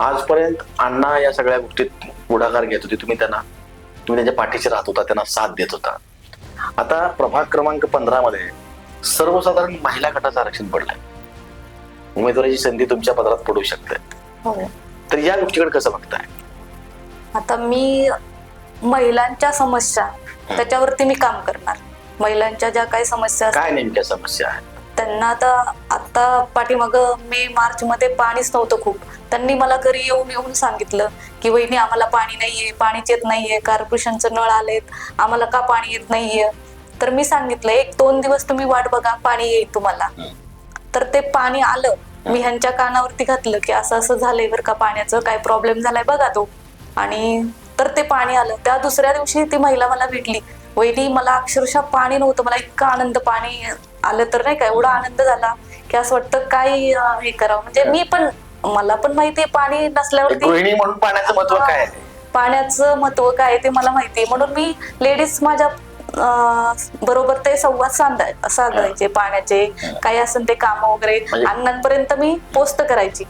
आजपर्यंत अण्णा या सगळ्या गोष्टीत पुढाकार घेत होते. तुम्ही त्यांना तुम्ही त्यांच्या पाठीशी राहत होता त्यांना साथ देत होता. आता प्रभाग क्रमांक पंधरा मध्ये सर्वसाधारण महिला गटाचं आरक्षण पडलंय. उमेदवाराची संधी तुमच्या पदरात पडू शकते. हो. तर या गोष्टीकडे कसं बघताय? आता मी महिलांच्या समस्या त्याच्यावरती मी काम करणार. महिलांच्या ज्या काही समस्या काय नेमक्या समस्या आहेत? त्यांना आता आता पाठीमाग मे मार्च मध्ये पाणीच नव्हतं खूप. त्यांनी मला घरी येऊन येऊन सांगितलं की वहिनी आम्हाला पाणी नाहीये पाणीच येत नाहीये कॉर्पोरेशनचं नळ आलेत आम्हाला का पाणी येत नाहीये? तर मी सांगितलं एक दोन दिवस तुम्ही वाट बघा पाणी येईल तुम्हाला. तर ते पाणी आलं. मी ह्यांच्या कानावरती घातलं की असं असं झालंय बरं का पाण्याचं काय प्रॉब्लेम झालाय बघा तो. आणि तर ते पाणी आलं. त्या दुसऱ्या दिवशी ती महिला मला भेटली. वहिनी मला अक्षरशः पाणी नव्हतं मला इतका आनंद पाणी आलं तर नाही का एवढा आनंद झाला की असं वाटतं काय हे करावं? म्हणजे मी पण मला पण माहितीये पाणी नसल्यावरती म्हणून पाण्याचं महत्त्व काय आहे? पाण्याचं महत्त्व काय आहे ते मला माहिती आहे. म्हणून मी लेडीज माझ्या अं, बरोबर ते संवाद साधाय साधायचे पाण्याचे काही असेल ते काम वगैरे म्हणजे- अण्णांपर्यंत मी पोस्ट करायची.